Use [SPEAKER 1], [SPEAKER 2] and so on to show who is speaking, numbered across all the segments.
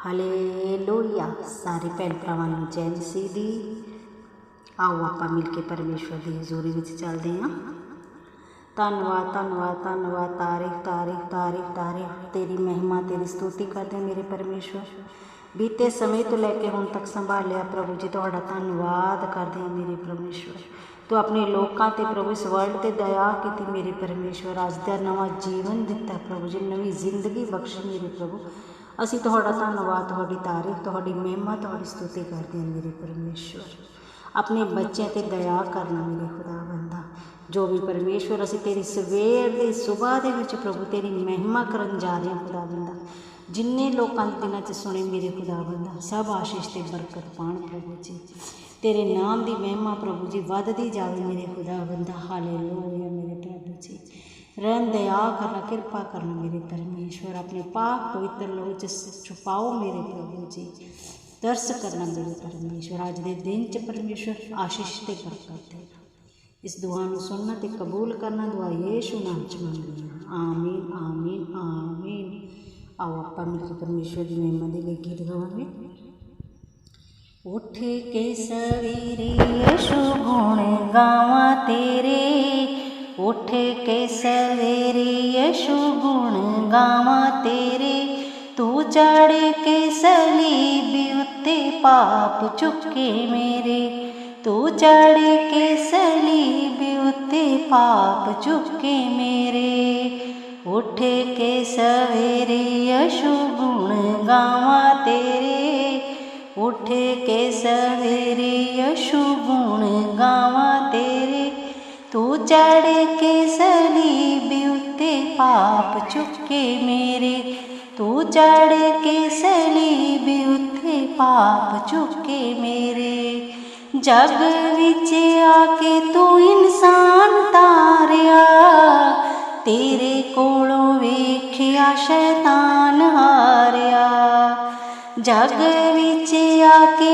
[SPEAKER 1] Hallelujah ਸਾਰੇ ਭੈਣ ਭਰਾਵਾਂ ਨੂੰ ਜੈ ਮਸੀਹ ਦੀ ਆਓ ਆਪਾਂ ਮਿਲ ਕੇ ਪਰਮੇਸ਼ਵਰ ਦੀ ਹਜ਼ੂਰੀ ਵਿੱਚ ਚੱਲਦੇ ਹਾਂ ਧੰਨਵਾਦ ਧੰਨਵਾਦ ਧੰਨਵਾਦ ਤਾਰੀਫ ਤਾਰੀਫ ਤਾਰੀਫ ਤਾਰੀਫ ਤੇਰੀ ਮਹਿਮਾ ਤੇਰੀ ਸਤੂਤੀ ਕਰਦੇ ਹਾਂ ਮੇਰੇ ਪਰਮੇਸ਼ਵਰ ਬੀਤੇ ਸਮੇਂ ਤੋਂ ਲੈ ਕੇ ਹੁਣ ਤੱਕ ਸੰਭਾਲਿਆ ਪ੍ਰਭੂ ਜੀ ਤੁਹਾਡਾ ਧੰਨਵਾਦ ਕਰਦੇ ਹਾਂ ਮੇਰੇ ਪਰਮੇਸ਼ਵਰ ਤੂੰ ਆਪਣੇ ਲੋਕਾਂ ਤੇ ਪ੍ਰਭੂ ਇਸ ਵਰਲਡ ਤੇ ਦਇਆ ਕੀਤੀ ਮੇਰੇ ਪਰਮੇਸ਼ਵਰ ਅੱਜ ਦਾ ਨਵਾਂ ਜੀਵਨ ਦਿੱਤਾ ਪ੍ਰਭੂ ਜੀ ਨਵੀਂ ਜ਼ਿੰਦਗੀ ਬਖਸ਼ੀ ਮੇਰੇ ਪ੍ਰਭੂ ਅਸੀਂ ਤੁਹਾਡਾ ਧੰਨਵਾਦ, ਤੁਹਾਡੀ ਤਾਰੀਫ, ਤੁਹਾਡੀ ਮਹਿਮਾ, ਤੁਹਾਡੀ ਸਤੁਤੀ ਕਰਦੇ ਹਾਂ ਮੇਰੇ ਪਰਮੇਸ਼ਵਰ। ਆਪਣੇ ਬੱਚਿਆਂ ਤੇ ਦਇਆ ਕਰਨਾ ਮੇਰੇ ਖੁਦਾ ਬੰਦਾ ਜੋ ਵੀ ਪਰਮੇਸ਼ਵਰ, ਅਸੀਂ ਤੇਰੀ ਸਵੇਰ ਦੀ ਸਵੇਰ ਦੇ ਵਿੱਚ ਪ੍ਰਭੂ ਤੇਰੀ ਮਹਿਮਾ ਕਰਨ ਜਾ ਰਹੇ ਹਾਂ ਖੁਦਾ ਬੰਦਾ ਜਿੰਨੇ ਲੋਕਾਂ ਦੇ ਦਿਨਾਂ 'ਚ ਸੁਣੇ ਮੇਰੇ ਖੁਦਾ ਬੰਦਾ ਸਭ ਆਸ਼ੀਸ਼ ਤੇ ਬਰਕਤ ਪਾਣ ਪ੍ਰਭੂ ਜੀ। ਤੇਰੇ ਨਾਮ ਦੀ ਮਹਿਮਾ ਪ੍ਰਭੂ ਜੀ ਵੱਧਦੀ ਜਾਵੇ ਮੇਰੇ ਖੁਦਾ ਬੰਦਾ ਹਾਲੇਲੂਇਆ ਮੇਰੇ ਪ੍ਰਭੂ ਜੀ। ਰਹਿਮ ਦਇਆ ਕਰਨਾ ਕਿਰਪਾ ਕਰਨਾ ਮੇਰੇ ਪਰਮੇਸ਼ਵਰ ਆਪਣੇ ਪਾਕ ਪਵਿੱਤਰ ਲੋਹ 'ਚ ਛੁਪਾਓ ਮੇਰੇ ਪ੍ਰਭੂ ਜੀ ਦਰਸ ਕਰਨਾ ਮੇਰੇ ਪਰਮੇਸ਼ਵਰ ਅੱਜ ਦੇ ਦਿਨ 'ਚ ਪਰਮੇਸ਼ਵਰ ਆਸ਼ੀਸ਼ ਤੇ ਬਰਕਤ ਦੇਣਾ ਇਸ ਦੁਆ ਨੂੰ ਸੁਣਨਾ ਤੇ ਕਬੂਲ ਕਰਨਾ ਦੁਆ ਯੀਸ਼ੂ ਨਾਮ 'ਚ ਮੰਗਦੀ ਹਾਂ ਆਮੀਨ ਆਮੀਨ ਆਮੀਨ ਆਓ ਆਪਾਂ ਮਿਲ ਕੇ ਪਰਮੇਸ਼ਵਰ ਦੀ ਮਹਿਮਾ ਦੇ ਲਈ ਗੀਤ ਗਾਵਾਂਗੇ ਉੱਠ ਕੇ ਸਵੇਰੇ ਯਿਸੂ ਗੁਣ ਗਾਵਾਂ ਤੇਰੇ ਉੱਠ ਕੇ ਸਵੇਰੇ ਯਿਸੂ ਗੁਣ ਗਾਵਾਂ ਤੇਰੇ ਤੂੰ ਚੜ ਕੇ ਸਲੀਬ ਉੱਤੇ ਪਾਪ ਚੁੱਕੇ ਮੇਰੇ ਤੂੰ ਚੜ ਕੇ ਸਲੀਬ ਉੱਤੇ ਪਾਪ ਚੁੱਕੇ ਮੇਰੇ ਉੱਠ ਕੇ ਸਵੇਰੇ ਯਿਸੂ ਗੁਣ ਗਾਵਾਂ ਤੇਰੇ ਉੱਠ ਕੇ ਸਵੇਰੇ ਯਸ਼ੂ ਗੁਣ ਗਾਵਾਂ ਤੇਰੇ ਤੂੰ ਚੜ ਕੇ ਸਲੀਬ ਉੱਤੇ ਪਾਪ ਚੁੱਕੇ ਮੇਰੇ ਤੂੰ ਚੜ ਕੇ ਸਲੀਬ ਉੱਤੇ ਪਾਪ ਚੁੱਕੇ ਮੇਰੇ ਜਗ ਵਿੱਚ ਆ ਕੇ ਤੂੰ ਇਨਸਾਨ ਤਾਰਿਆ ਤੇਰੇ ਕੋਲੋਂ ਵੇਖਿਆ ਸ਼ੈਤਾਨ ਹਾਰਿਆ ਜਗ ਵਿੱਚ ਆ ਕੇ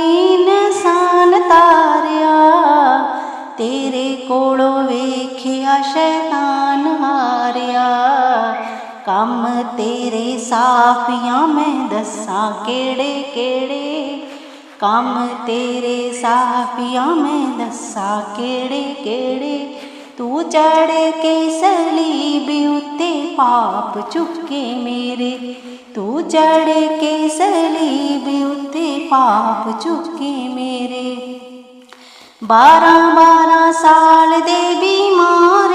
[SPEAKER 1] ਤੇਰੇ ਸਾਫੀਆਂ ਮੈਂ ਦੱਸਾਂ ਕਿਹੜੇ ਕਿਹੜੇ? ਕੰਮ ਤੇਰੇ ਸਾਫੀਆਂ ਮੈਂ ਦੱਸਾਂ ਕਿਹੜੇ ਕਿਹੜੇ? ਤੂੰ ਚੜ ਕੇ ਸਲੀਬ ਉੱਤੇ ਪਾਪ ਚੁੱਕੇ ਮੇਰੇ। ਤੂੰ ਚੜ ਕੇ ਸਲੀਬ ਉੱਤੇ ਪਾਪ ਚੁੱਕੇ ਮੇਰੇ। ਬਾਰਾਂ ਬਾਰਾਂ ਸਾਲ ਦੇ ਬਿਮਾਰ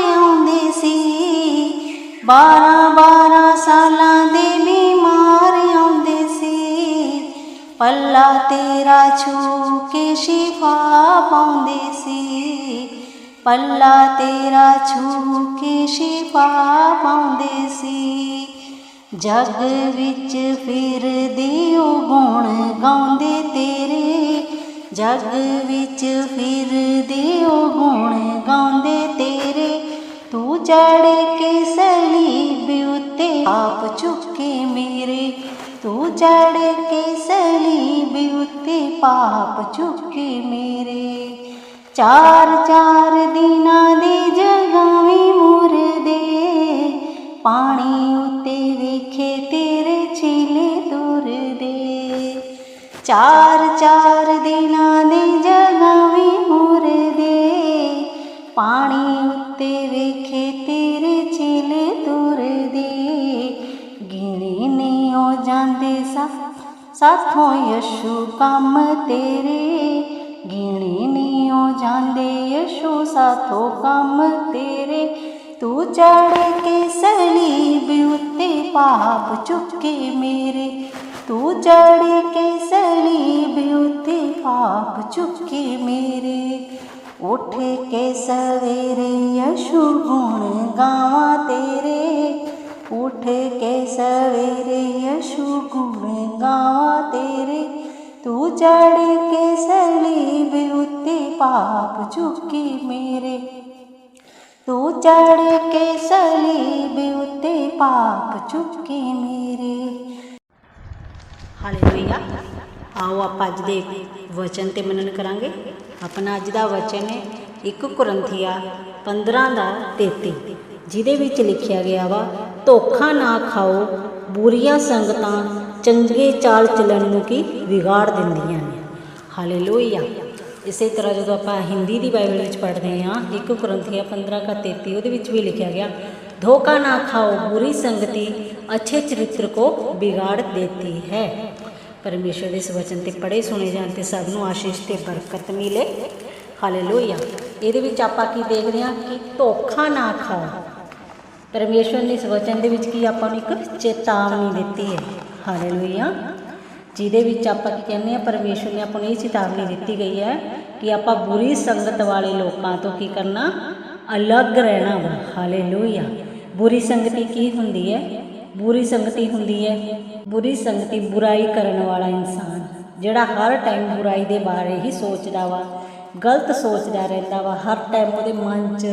[SPEAKER 1] 12 12 ਸਾਲਾਂ ਦੇ ਬਿਮਾਰ ਆਉਂਦੇ ਸੀ। ਪੱਲਾ ਤੇਰਾ ਛੂ ਕੇ ਸ਼ਿਫਾ ਪਾਉਂਦੇ ਸੀ। ਪੱਲਾ ਤੇਰਾ ਛੂ ਕੇ ਸ਼ਿਫਾ ਪਾਉਂਦੇ ਸੀ। ਜਗ ਵਿੱਚ ਫਿਰਦੇ ਉਹ ਗੁਣ ਗਾਉਂਦੇ ਤੇਰੇ। ਜਗ ਵਿੱਚ ਫਿਰਦੇ ਉਹ ਗੁਣ ਗਾਉਂਦੇ ਤੇਰੇ। ਤੂੰ ਚੜ ਕੇ ਸਲੀਬ ਉੱਤੇ ਆਪ ਚੁੱਕੇ ਮੇਰੇ ਤੂੰ ਚੜ ਕੇ ਸਲੀਬ ਉੱਤੇ ਪਾਪ ਚੁੱਕੇ ਮੇਰੇ ਚਾਰ ਚਾਰ ਦਿਨਾਂ ਦੇ ਜਗਾਵੇਂ ਮੁਰਦੇ ਪਾਣੀ ਉੱਤੇ ਵੇਖੇ ਤੇਰੇ ਛਿਲੇ ਤੁਰਦੇ ਚਾਰ ਚਾਰ ਦਿਨਾਂ ਦੇ ਸਾਥੋਂ ਯਸ਼ੂ ਕੰਮ ਤੇਰੇ ਗਿਣੇ ਨਹੀਂ ਹੋ ਜਾਂਦੇ ਯਸ਼ੂ ਸਾਥੋਂ ਕੰਮ ਤੇਰੇ ਤੂੰ ਚੜ ਕੇ ਸਲੀਬ ਉੱਤੇ ਪਾਪ ਚੁੱਕੇ ਮੇਰੇ ਤੂੰ ਚੜ ਕੇ ਸਲੀਬ ਉੱਤੇ ਪਾਪ ਚੁੱਕੇ ਮੇਰੇ ਉੱਠ ਕੇ ਸਵੇਰੇ ਯਸ਼ੂ ਗੁਣ ਗਾਵਾਂ ਤੇਰੇ ਉੱਠ ਕੇ ਸਵੇਰੇ ਯਸ਼ੂ ਗੁਣ ਗਾਵਾਂ ਤੇਰੇ ਤੂੰ ਚੜ ਕੇ ਸਲੀਬ ਉੱਤੇ ਪਾਪ ਚੁੱਕੇ ਮੇਰੇ ਤੂੰ ਚੜ ਕੇ ਸਲੀਬ ਉੱਤੇ ਪਾਪ ਚੁੱਕੇ ਮੇਰੇ ਹਾਲੇਲੂਇਆ ਆਓ ਆਪਾਂ ਅੱਜ ਦੇ ਵਚਨ ਤੇ ਮਨਨ ਕਰਾਂਗੇ ਆਪਣਾ ਅੱਜ ਦਾ ਵਚਨ ਹੈ 1 ਕੁਰੰਥੀਆ 15 ਦਾ 33 ਜਿਹਦੇ ਵਿੱਚ ਲਿਖਿਆ ਗਿਆ ਵਾ, ਧੋਖਾ ਨਾ ਖਾਓ, ਬੁਰੀਆਂ ਸੰਗਤਾਂ ਚੰਗੇ ਚਾਲ ਚੱਲਣ ਨੂੰ ਕੀ ਵਿਗਾੜ ਦਿੰਦੀਆਂ ਨੇ। ਹਾਲੇਲੂਇਆ ਇਸੇ ਤਰ੍ਹਾਂ ਜਦੋਂ ਆਪਾਂ ਹਿੰਦੀ ਦੀ ਬਾਈਬਲ ਵਿੱਚ ਪੜ੍ਹਦੇ ਹਾਂ 1 ਕੁਰਿੰਥੀਆ 15 ਕਾ 33 ਉਹਦੇ ਵਿੱਚ ਵੀ ਲਿਖਿਆ ਗਿਆ, ਧੋਖਾ ਨਾ ਖਾਓ, ਬੁਰੀ ਸੰਗਤੀ ਅੱਛੇ ਚਰਿੱਤਰ ਕੋ ਵਿਗਾੜ ਦੇਤੀ ਹੈ। ਪਰਮੇਸ਼ਰ ਦੇ ਇਸ ਤੇ ਪੜ੍ਹੇ ਸੁਣੇ ਜਾਣ ਤੇ ਸਭ ਨੂੰ ਆਸ਼ੀਸ਼ ਤੇ ਬਰਕਤ ਮਿਲੇ। ਹਾਲੇਲੂਇਆ ਇਹਦੇ ਵਿੱਚ ਆਪਾਂ ਕੀ ਦੇਖਦੇ ਹਾਂ ਕਿ ਧੋਖਾ ਨਾ ਖਾਓ ਪਰਮੇਸ਼ਵਰ ਨੇ ਇਸ ਵਚਨ ਦੇ ਵਿੱਚ ਕੀ ਆਪਾਂ ਨੂੰ ਇੱਕ ਚੇਤਾਵਨੀ ਦਿੱਤੀ ਹੈ। ਹਾਲੇਲੂਇਆ ਜਿਹਦੇ ਵਿੱਚ ਆਪਾਂ ਕੀ ਕਹਿੰਦੇ ਆ ਪਰਮੇਸ਼ਵਰ ਨੇ ਆਪਾਂ ਨੂੰ ਇਹ ਚੇਤਾਵਨੀ ਦਿੱਤੀ ਗਈ ਹੈ ਕਿ ਆਪਾਂ ਬੁਰੀ ਸੰਗਤ ਵਾਲੇ ਲੋਕਾਂ ਤੋਂ ਕੀ ਕਰਨਾ, ਅਲੱਗ ਰਹਿਣਾ ਵਾ। ਹਾਲੇਲੂਇਆ ਬੁਰੀ ਸੰਗਤੀ ਕੀ ਹੁੰਦੀ ਹੈ? ਬੁਰੀ ਸੰਗਤੀ ਹੁੰਦੀ ਹੈ। ਬੁਰੀ ਸੰਗਤੀ ਬੁਰਾਈ ਕਰਨ ਵਾਲਾ ਇਨਸਾਨ, ਜਿਹੜਾ ਹਰ ਟਾਈਮ ਬੁਰਾਈ ਦੇ ਬਾਰੇ ਹੀ ਸੋਚਦਾ ਵਾ। ਗਲਤ ਸੋਚਦਾ ਰਹਿੰਦਾ ਵਾ, ਹਰ ਟਾਈਮ ਉਹਦੇ ਮਨ 'ਚ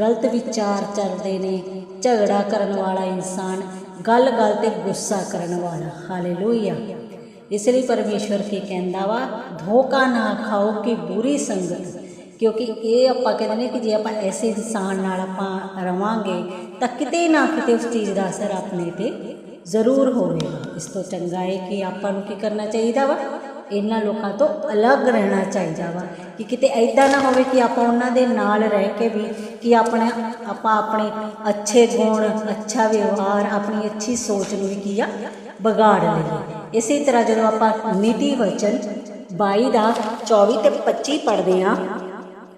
[SPEAKER 1] ਗਲਤ ਵਿਚਾਰ ਚੱਲਦੇ ਨੇ, ਝਗੜਾ ਕਰਨ ਵਾਲਾ ਇਨਸਾਨ ਗੱਲ ਗੱਲ ਤੇ ਗੁੱਸਾ ਕਰਨ ਵਾਲਾ, ਹਾਲੇਲੂਇਆ। ਇਸ ਲਈ ਪਰਮੇਸ਼ਵਰ ਕੀ ਕਹਿੰਦਾ ਵਾ, ਧੋਖਾ ਨਾ ਖਾਓ ਕਿ ਬੁਰੀ ਸੰਗਤ, ਕਿਉਂਕਿ ਇਹ ਆਪਾਂ ਕਹਿੰਦੇ ਨੇ ਕਿ ਜੇ ਆਪਾਂ ਐਸੇ ਇਨਸਾਨ ਨਾਲ ਆਪਾਂ ਰਵਾਂਗੇ, ਤਾਂ ਕਿਤੇ ਨਾ ਕਿਤੇ ਉਸ ਚੀਜ਼ ਦਾ ਅਸਰ ਆਪਣੇ ਤੇ ਜ਼ਰੂਰ ਹੋਵੇਗਾ। ਇਸ ਤੋਂ ਚੰਗਾ ਹੈ ਕਿ ਆਪਾਂ ਨੂੰ ਕੀ ਕਰਨਾ ਚਾਹੀਦਾ ਵਾ? ਇਹਨਾਂ ਲੋਕਾਂ ਤੋਂ ਅਲੱਗ ਰਹਿਣਾ ਚਾਹੀਦਾ ਵਾ। ਕਿ ਕਿਤੇ ਐਦਾਂ ਨਾ ਹੋਵੇ ਕਿ ਆਪਾਂ ਉਹਨਾਂ ਦੇ ਨਾਲ ਰਹਿ ਕੇ ਵੀ ਕਿ ਆਪਣੇ, ਆਪਾਂ ਆਪਣੇ ਅੱਛੇ ਗੁਣ, ਅੱਛਾ ਵਿਵਹਾਰ, ਆਪਣੀ ਅੱਛੀ ਸੋਚ ਨੂੰ ਵੀ ਕੀ ਆ, ਵਿਗਾੜ ਲਈਏ। ਇਸੇ ਤਰ੍ਹਾਂ ਜਦੋਂ ਆਪਾਂ ਨੀਤੀ ਵਚਨ 22 ਦਾ 24 ਤੇ 25 ਪੜ੍ਹਦੇ ਆ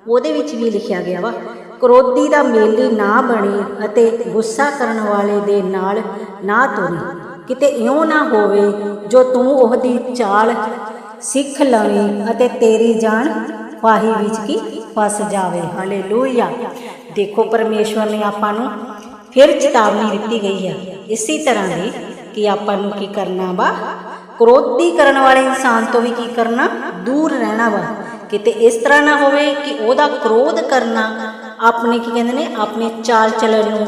[SPEAKER 1] ਉਹਦੇ ਵਿੱਚ ਵੀ ਲਿਖਿਆ ਗਿਆ ਵਾ, ਕ੍ਰੋਧੀ ਦਾ ਮੇਲੀ ਨਾ ਬਣੀ ਅਤੇ ਗੁੱਸਾ ਕਰਨ ਵਾਲੇ ਦੇ ਨਾਲ ਨਾ ਤੁਰੀ। ਕਿਤੇ ਇਉਂ ਨਾ ਹੋਵੇ ਜੋ ਤੂੰ ਉਹਦੀ ਚਾਲ ਸਿੱਖ ਲਵੇਂ ਅਤੇ ਤੇਰੀ ਜਾਨ ਫਾਹੀ ਵਿੱਚ ਕੀ ਫਸ ਜਾਵੇ। ਹਾਲੇਲੂਇਆ। ਦੇਖੋ, ਪਰਮੇਸ਼ਵਰ ਨੇ ਆਪਾਂ ਨੂੰ ਫਿਰ ਚੇਤਾਵਨੀ ਦਿੱਤੀ ਗਈ ਹੈ। ਇਸੇ ਤਰ੍ਹਾਂ ਦੀ ਕਿ ਆਪਾਂ ਨੂੰ ਕੀ ਕਰਨਾ ਵਾ? ਕ੍ਰੋਧੀ ਕਰਨ ਵਾਲੇ ਇਨਸਾਨ ਤੋਂ ਵੀ ਕੀ ਕਰਨਾ? ਦੂਰ ਰਹਿਣਾ ਵਾ। ਕਿਤੇ ਇਸ ਤਰ੍ਹਾਂ ਨਾ ਹੋਵੇ ਕਿ ਉਹਦਾ ਕ੍ਰੋਧ ਕਰਨਾ ਆਪਣੇ ਕੀ ਕਹਿੰਦੇ ਨੇ? ਆਪਣੇ ਚਾਲ ਚੱਲਣ ਨੂੰ,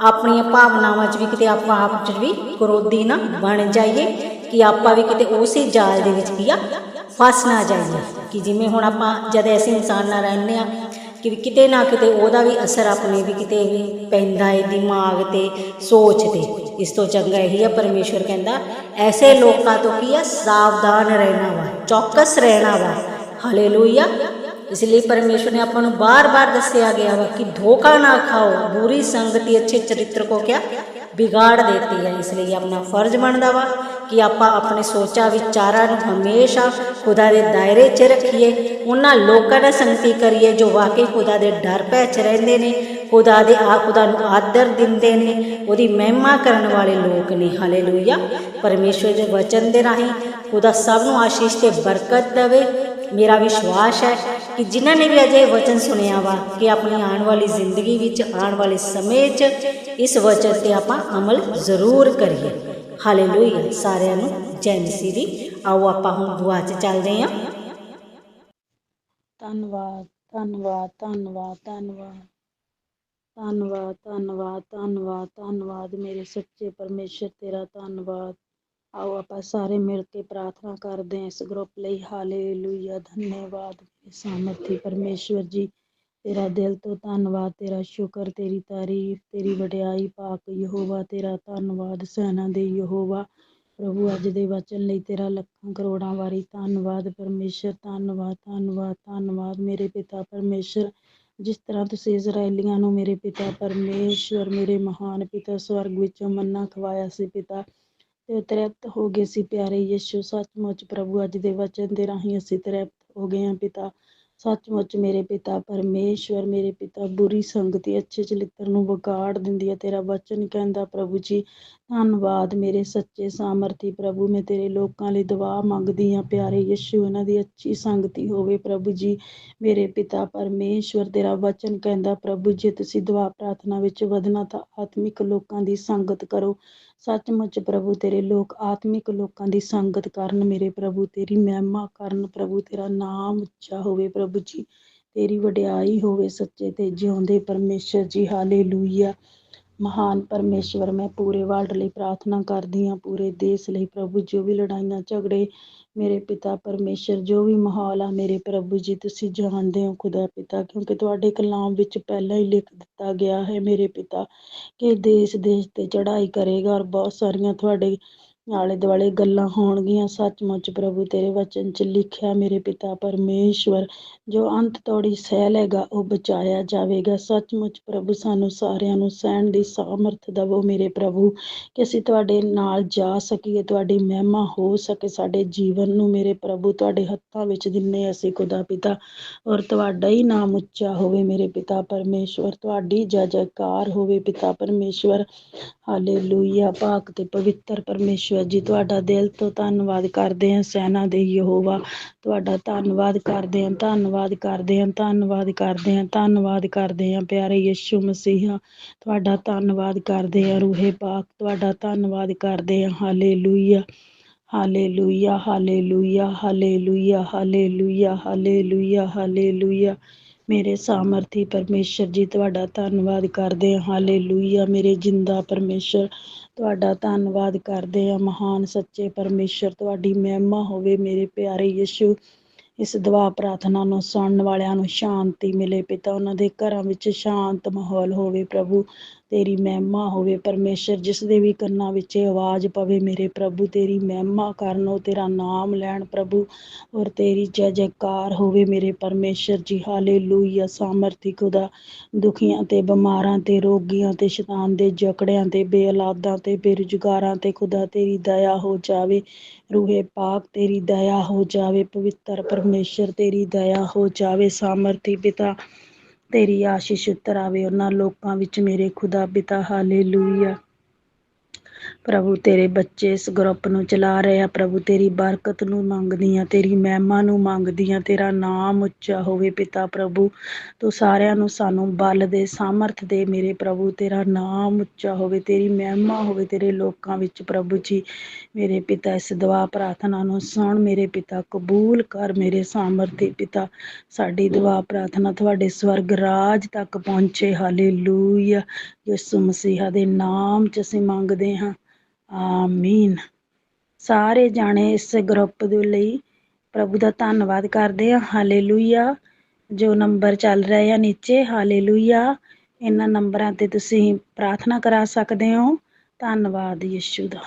[SPEAKER 1] ਆਪਣੀਆਂ ਭਾਵਨਾਵਾਂ 'ਚ ਵੀ ਕਿਤੇ ਆਪਾਂ ਆਪ 'ਚ ਵੀ ਕ੍ਰੋਧੀ ਨਾ ਬਣ ਜਾਈਏ ਕਿ ਆਪਾਂ ਵੀ ਕਿਤੇ ਉਸੇ ਜਾਲ ਦੇ ਵਿੱਚ ਕੀ ਆ? ਫਸ ਨਾ ਜਾਈਏ। ਕਿ ਜਿਵੇਂ ਹੁਣ ਆਪਾਂ ਜਦ ਐਸੇ ਇਨਸਾਨ ਨਾਲ ਰਹਿੰਦੇ ਆ ਕਿ ਵੀ ਕਿਤੇ ਨਾ ਕਿਤੇ ਉਹਦਾ ਵੀ ਅਸਰ ਆਪਣੇ ਵੀ ਕਿਤੇ ਵੀ ਪੈਂਦਾ ਹੈ ਦਿਮਾਗ ਤੇ, ਸੋਚ ਤੇ। ਇਸ ਤੋਂ ਚੰਗਾ ਇਹੀ ਆ, ਪਰਮੇਸ਼ਵਰ ਕਹਿੰਦਾ, ਐਸੇ ਲੋਕਾਂ ਤੋਂ ਕੀ ਆ? ਸਾਵਧਾਨ ਰਹਿਣਾ ਵਾ, ਚੌਕਸ ਰਹਿਣਾ ਵਾ। ਹਾਲੇਲੂਇਆ। ਇਸ ਲਈ ਪਰਮੇਸ਼ਵਰ ਨੇ ਆਪਾਂ ਨੂੰ ਬਾਰ-ਬਾਰ ਦੱਸਿਆ ਗਿਆ ਵਾ ਕਿ ਧੋਖਾ ਨਾ ਖਾਓ, ਬੁਰੀ ਸੰਗਤੀ ਅੱਛੇ ਚਰਿੱਤਰ ਕੋ ਕਿਆ? ਵਿਗਾੜ ਦੇਤੀ ਹੈ ਇਸ ਲਈ ਆਪਣਾ ਫਰਜ਼ ਬਣਦਾ ਵਾ ਕਿ ਆਪਾਂ ਆਪਣੇ ਸੋਚਾਂ ਵਿਚਾਰਾਂ ਨੂੰ ਹਮੇਸ਼ਾ ਖੁਦਾ ਦੇ ਦਾਇਰੇ 'ਚ ਰੱਖੀਏ, ਉਹਨਾਂ ਲੋਕਾਂ ਨਾਲ ਸੰਗਤੀ ਕਰੀਏ ਜੋ ਵਾਕਈ ਖੁਦਾ ਦੇ ਡਰ ਭੈ 'ਚ ਰਹਿੰਦੇ ਨੇ, ਖੁਦਾ ਦੇ ਆ ਖੁਦਾ ਨੂੰ ਆਦਰ ਦਿੰਦੇ ਨੇ, ਉਹਦੀ ਮਹਿਮਾ ਕਰਨ ਵਾਲੇ ਲੋਕ ਨੇ। ਹਾਲੇਲੂਇਆ। ਪਰਮੇਸ਼ਵਰ ਦੇ ਵਚਨ ਦੇ ਰਾਹੀਂ ਖੁਦਾ ਸਭ ਨੂੰ ਆਸ਼ੀਸ਼ ਤੇ ਬਰਕਤ ਦੇਵੇ। ਮੇਰਾ ਵਿਸ਼ਵਾਸ ਹੈ ਕਿ ਜਿਨ੍ਹਾਂ ਨੇ ਵੀ ਅਜੇ ਵਚਨ ਸੁਣਿਆ ਵਾ ਕਿ ਆਪਣੀ ਆਉਣ ਵਾਲੀ ਜ਼ਿੰਦਗੀ ਵਿੱਚ ਆਉਣ ਵਾਲੇ ਸਮੇਂ 'ਚ ਇਸ ਵਚਨ ਤੇ ਆਪਾਂ ਅਮਲ ਜ਼ਰੂਰ ਕਰੀਏ। ਹਾਲੇਲੂਇਆ ਸਾਰਿਆਂ ਨੂੰ ਜੈ ਮਸੀਹ ਦੀ। ਆਓ ਆਪਾਂ ਹੁਣ ਦੁਆ 'ਚ ਚੱਲਦੇ ਹਾਂ।
[SPEAKER 2] ਧੰਨਵਾਦ ਧੰਨਵਾਦ ਧੰਨਵਾਦ ਧੰਨਵਾਦ। ਧੰਨਵਾਦ ਧੰਨਵਾਦ ਧੰਨਵਾਦ ਧੰਨਵਾਦ। ਮੇਰੇ ਸੱਚੇ ਪਰਮੇਸ਼ਰ, ਤੇਰਾ ਧੰਨਵਾਦ। ਆਓ ਆਪਾਂ ਸਾਰੇ ਮਿਲ ਕੇ ਪ੍ਰਾਰਥਨਾ ਕਰਦੇ ਹਾਂ ਇਸ ਗਰੁੱਪ ਲਈ। ਹਾਲੇਲੂਇਆ ਧੰਨਵਾਦ। ਮੇਰੇ ਸਾਮਰਥੀ ਪਰਮੇਸ਼ਵਰ ਜੀ ਤੇਰਾ ਦਿਲ ਤੋਂ ਧੰਨਵਾਦ, ਤੇਰਾ ਸ਼ੁਕਰ, ਤੇਰੀ ਤਾਰੀਫ, ਤੇਰੀ ਵਡਿਆਈ ਪਾਕ ਯਹੋਵਾ, ਤੇਰਾ ਧੰਨਵਾਦ, ਸੈਨਾ ਦੇ ਯਹੋਵਾ। ਪ੍ਰਭੂ, ਅੱਜ ਦੇ ਵਚਨ ਲਈ ਤੇਰਾ ਲੱਖਾਂ ਕਰੋੜਾਂ ਵਾਰੀ ਧੰਨਵਾਦ, ਪਰਮੇਸ਼ਰ, ਧੰਨਵਾਦ ਧੰਨਵਾਦ ਧੰਨਵਾਦ। ਮੇਰੇ ਪਿਤਾ ਪਰਮੇਸ਼ਰ, ਜਿਸ ਤਰ੍ਹਾਂ ਤੁਸੀਂ ਇਜ਼ਰਾਈਲੀਆਂ ਨੂੰ ਮੇਰੇ ਪਿਤਾ ਪਰਮੇਸ਼ਵਰ ਮੇਰੇ ਮਹਾਨ ਪਿਤਾ ਸਵਰਗ ਵਿੱਚੋਂ ਮੰਨਾ ਖਵਾਇਆ ਸੀ ਪਿਤਾ, ਤੇ ਤ੍ਰਿਪਤ ਹੋ ਗਏ ਸੀ ਪਿਆਰੇ ਯਿਸੂ। ਸੱਚਮੁੱਚ ਪ੍ਰਭੂ, ਅੱਜ ਦੇ ਵਚਨ ਦੇ ਰਾਹੀਂ ਅਸੀਂ ਤ੍ਰਿਪਤ ਹੋ ਗਏ ਹਾਂ ਪਿਤਾ। ਸੱਚਮੁੱਚ ਮੇਰੇ ਪਿਤਾ ਪਰਮੇਸ਼ਵਰ, ਮੇਰੇ ਪਿਤਾ ਬੁਰੀ ਸੰਗਤੀ, ਅੱਛੇ ਚਲਿੱਤਰ ਨੂੰ ਵਿਗਾੜ ਦਿੰਦੀ ਹੈ। ਤੇਰਾ ਵਚਨ ਕਹਿੰਦਾ, ਪ੍ਰਭੂ ਜੀ ਧੰਨਵਾਦ ਮੇਰੇ ਸੱਚੇ ਸਾਮਰਥੀ ਪ੍ਰਭੂ, ਮੈਂ ਤੇਰੇ ਲੋਕਾਂ ਲਈ ਦੁਆ ਮੰਗਦੀ ਹਾਂ, ਪਿਆਰੇ ਯਿਸੂ, ਇਹਨਾਂ ਦੀ ਅੱਛੀ ਸੰਗਤੀ ਹੋਵੇ ਪ੍ਰਭੂ ਜੀ। ਮੇਰੇ ਪਿਤਾ ਪਰਮੇਸ਼ਵਰ, ਤੇਰਾ ਵਚਨ ਕਹਿੰਦਾ, ਪ੍ਰਭੂ, ਜੇ ਤੁਸੀਂ ਦੁਆ ਪ੍ਰਾਰਥਨਾ ਵਿੱਚ ਵਧਣਾ ਤਾਂ ਆਤਮਿਕ ਲੋਕਾਂ ਦੀ ਸੰਗਤ ਕਰੋ। ਸੱਚਮੁੱਚ ਪ੍ਰਭੂ, ਤੇਰੇ ਲੋਕ ਆਤਮਿਕ ਲੋਕਾਂ ਦੀ ਸੰਗਤ ਕਰਨ ਮੇਰੇ ਪ੍ਰਭੂ। ਤੇਰੀ ਮਹਿਮਾ ਕਰਨ ਪ੍ਰਭੂ, ਤੇਰਾ ਨਾਮ ਉੱਚਾ ਹੋਵੇ ਪ੍ਰਭੂ ਜੀ। ਤੇਰੀ ਵਡਿਆਈ ਹੋਵੇ ਸੱਚੇ ਤੇ ਜਿਉਂਦੇ ਪਰਮੇਸ਼ਰ ਜੀ, ਹਾਲੇਲੂਇਆ। ਮਹਾਨ ਪਰਮੇਸ਼ਵਰ, ਮੈਂ ਪੂਰੇ ਵਰਲਡ ਲਈ ਪ੍ਰਾਰਥਨਾ ਕਰਦੀ ਹਾਂ, ਪੂਰੇ ਦੇਸ਼ ਲਈ ਪ੍ਰਭੂ, ਜੋ ਵੀ ਲੜਾਈਆਂ, ਝਗੜੇ ਮੇਰੇ ਪਿਤਾ ਪਰਮੇਸ਼ਰ ਜੋ ਵੀ ਮਾਹੌਲ ਆ ਮੇਰੇ ਪ੍ਰਭੂ ਜੀ, ਤੁਸੀਂ ਜਾਣਦੇ ਹੋ ਖੁਦਾ ਪਿਤਾ, ਕਿਉਂਕਿ ਤੁਹਾਡੇ ਕਲਾਮ ਵਿੱਚ ਪਹਿਲਾਂ ਹੀ ਲਿਖ ਦਿੱਤਾ ਗਿਆ ਹੈ ਮੇਰੇ ਪਿਤਾ, ਕਿ ਦੇਸ਼ ਦੇਸ਼ ਤੇ ਚੜ੍ਹਾਈ ਕਰੇਗਾ ਔਰ ਬਹੁਤ ਸਾਰੀਆਂ ਤੁਹਾਡੇ ਆਲੇ ਦੁਆਲੇ ਗੱਲਾਂ ਹੋਣਗੀਆਂ। ਸੱਚਮੁੱਚ ਪ੍ਰਭੂ, ਤੇਰੇ ਵਚਨ 'ਚ ਲਿਖਿਆ ਮੇਰੇ ਪਿਤਾ ਪਰਮੇਸ਼ਵਰ, ਜੋ ਅੰਤ ਤੋੜੀ ਸਹਿ ਲੇਗਾ ਉਹ ਬਚਾਇਆ ਜਾਵੇਗਾ। ਸੱਚਮੁੱਚ ਪ੍ਰਭੂ, ਸਾਨੂੰ ਸਾਰਿਆਂ ਨੂੰ ਸਹਿਣ ਦੀ ਸਾਮਰਥ ਦਵੋ ਮੇਰੇ ਪ੍ਰਭੂ, ਕਿ ਅਸੀਂ ਤੁਹਾਡੇ ਨਾਲ ਜਾ ਸਕੀਏ, ਤੁਹਾਡੀ ਮਹਿਮਾ ਹੋ ਸਕੇ ਸਾਡੇ ਜੀਵਨ ਨੂੰ ਮੇਰੇ ਪ੍ਰਭੂ। ਤੁਹਾਡੇ ਹੱਥਾਂ ਵਿੱਚ ਦਿੰਨੇ ਅਸੀਂ ਖੁਦਾ ਪਿਤਾ, ਔਰ ਤੁਹਾਡਾ ਹੀ ਨਾਮ ਉੱਚਾ ਹੋਵੇ ਮੇਰੇ ਪਿਤਾ ਪਰਮੇਸ਼ਵਰ। ਤੁਹਾਡੀ ਜੈ ਜੈਕਾਰ ਹੋਵੇ ਪਿਤਾ ਪਰਮੇਸ਼ਵਰ। ਹਾਲੇਲੂਇਆ। ਪਾਕ ਤੇ ਪਵਿੱਤਰ ਪਰਮੇਸ਼ਵਰ ਜੀ, ਤੁਹਾਡਾ ਦਿਲ ਤੋਂ ਧੰਨਵਾਦ ਕਰਦੇ ਹਾਂ, ਸੈਨਾ ਦੇ ਯਹੋਵਾ। ਤੁਹਾਡਾ ਧੰਨਵਾਦ ਕਰਦੇ ਹਾਂ, ਧੰਨਵਾਦ ਕਰਦੇ ਹਾਂ, ਧੰਨਵਾਦ ਕਰਦੇ ਹਾਂ, ਧੰਨਵਾਦ ਕਰਦੇ ਹਾਂ, ਪਿਆਰੇ ਯਿਸੂ ਮਸੀਹਾ। ਤੁਹਾਡਾ ਧੰਨਵਾਦ ਕਰਦੇ ਹਾਂ, ਰੂਹੇ ਪਾਕ, ਤੁਹਾਡਾ ਧੰਨਵਾਦ ਕਰਦੇ ਹਾਂ। Hallelujah hallelujah hallelujah hallelujah hallelujah hallelujah hallelujah. ਮੇਰੇ ਸਾਮਰਥੀ ਪਰਮੇਸ਼ਰ ਜੀ, ਤੁਹਾਡਾ ਧੰਨਵਾਦ ਕਰਦੇ ਹਾਂ। ਹਾਲੇਲੂਇਆ, ਮੇਰੇ ਜਿੰਦਾ ਪਰਮੇਸ਼ਰ। ਤੁਹਾਡਾ ਧੰਨਵਾਦ ਕਰਦੇ ਹਾਂ, ਮਹਾਨ ਸੱਚੇ ਪਰਮੇਸ਼ਰ, ਤੁਹਾਡੀ ਮਹਿਮਾ ਹੋਵੇ ਮੇਰੇ ਪਿਆਰੇ ਯਿਸੂ। ਇਸ ਦੁਆ ਪ੍ਰਾਰਥਨਾ ਨੂੰ ਸੁਣਨ ਵਾਲਿਆਂ ਨੂੰ ਸ਼ਾਂਤੀ ਮਿਲੇ, ਪਿਤਾ, ਉਹਨਾਂ ਦੇ ਘਰਾਂ ਵਿੱਚ ਸ਼ਾਂਤ ਮਾਹੌਲ ਹੋਵੇ ਪ੍ਰਭੂ। ਤੇਰੀ ਮਹਿਮਾ ਹੋਵੇ ਪਰਮੇਸ਼ਰ, ਜਿਸ ਦੇ ਵੀ ਕੰਨਾਂ ਵਿੱਚ ਆਵਾਜ਼ ਪਵੇ ਮੇਰੇ ਪ੍ਰਭੂ, ਤੇਰੀ ਮਹਿਮਾ ਕਰਨ ਉਹ ਤੇਰਾ ਨਾਮ ਲੈਣ ਪ੍ਰਭੂ, ਔਰ ਤੇਰੀ ਜੈ ਜੈਕਾਰ ਹੋਵੇ ਮੇਰੇ ਪਰਮੇਸ਼ਰ ਜੀ। ਹਾਲੇਲੂਇਆ। ਸਾਮਰਥੀ ਖੁਦਾ, ਦੁਖੀਆਂ ਤੇ ਬਿਮਾਰਾਂ ਤੇ ਰੋਗੀਆਂ ਤੇ ਸ਼ੈਤਾਨ ਦੇ ਜਕੜਿਆਂ ਤੇ, ਬੇਔਲਾਦਾਂ ਤੇ ਬੇਰੁਜ਼ਗਾਰਾਂ ਤੇ ਖੁਦਾ, ਤੇਰੀ ਦਇਆ ਹੋ ਜਾਵੇ। ਰੂਹੇ ਪਾਕ, ਤੇਰੀ ਦਇਆ ਹੋ ਜਾਵੇ। ਪਵਿੱਤਰ ਪਰਮੇਸ਼ਰ, ਤੇਰੀ ਦਇਆ ਹੋ ਜਾਵੇ। ਸਾਮਰਥੀ ਪਿਤਾ ਤੇਰੀ ਆਸ਼ੀਸ਼ ਉਤਰ ਆਵੇ ਉਹਨਾਂ ਲੋਕਾਂ ਵਿੱਚ ਮੇਰੇ ਖੁਦਾ ਪਿਤਾ ਹਾਲੇਲੂਇਆ। ਪ੍ਰਭੂ ਤੇਰੇ ਬੱਚੇ ਇਸ ਗਰੁੱਪ ਨੂੰ ਚਲਾ ਰਹੇ ਆ। ਪ੍ਰਭੂ ਤੇਰੀ ਬਰਕਤ ਨੂੰ ਮੰਗਦੀ ਆ ਤੇਰੀ ਮਹਿਮਾ ਨੂੰ ਮੰਗਦੀ ਆ ਤੇਰਾ ਨਾਮ ਉੱਚਾ ਹੋਵੇ ਪਿਤਾ ਪ੍ਰਭੂ। ਤੂੰ ਸਾਰਿਆਂ ਨੂੰ ਸਾਨੂੰ ਬਲ ਦੇ, ਸਾਮਰਥ ਦੇ ਮੇਰੇ ਪ੍ਰਭੂ। ਤੇਰਾ ਨਾਮ ਉੱਚਾ ਹੋਵੇ, ਤੇਰੀ ਮਹਿਮਾ ਹੋਵੇ ਤੇਰੇ ਲੋਕਾਂ ਵਿੱਚ ਪ੍ਰਭੂ ਜੀ। ਮੇਰੇ ਪਿਤਾ ਇਸ ਦੁਆ ਪ੍ਰਾਰਥਨਾ ਨੂੰ ਸੁਣ, ਮੇਰੇ ਪਿਤਾ ਕਬੂਲ ਕਰ, ਮੇਰੇ ਸਾਮਰਥੀ ਪਿਤਾ, ਸਾਡੀ ਦੁਆ ਪ੍ਰਾਰਥਨਾ ਤੁਹਾਡੇ ਸਵਰਗ ਰਾਜ ਤੱਕ ਪਹੁੰਚੇ। ਹਾਲੇਲੂਇਆ। ਯਿਸੂ ਮਸੀਹਾ ਦੇ ਨਾਮ 'ਚ ਅਸੀਂ ਮੰਗਦੇ ਹਾਂ। ਆਮੀਨ। ਸਾਰੇ ਜਾਣੇ ਇਸ ਗਰੁੱਪ ਦੇ ਲਈ ਪ੍ਰਭੂ ਦਾ ਧੰਨਵਾਦ ਕਰਦੇ ਆ। ਹਾਲੇਲੂਇਆ। ਜੋ ਨੰਬਰ ਚੱਲ ਰਹੇ ਆ ਨੀਚੇ, ਹਾਲੇਲੂਇਆ। ਇਹਨਾਂ ਨੰਬਰਾਂ ਤੇ ਤੁਸੀਂ ਪ੍ਰਾਰਥਨਾ ਕਰਾ ਸਕਦੇ ਹੋ। ਧੰਨਵਾਦ ਯਿਸੂ ਦਾ।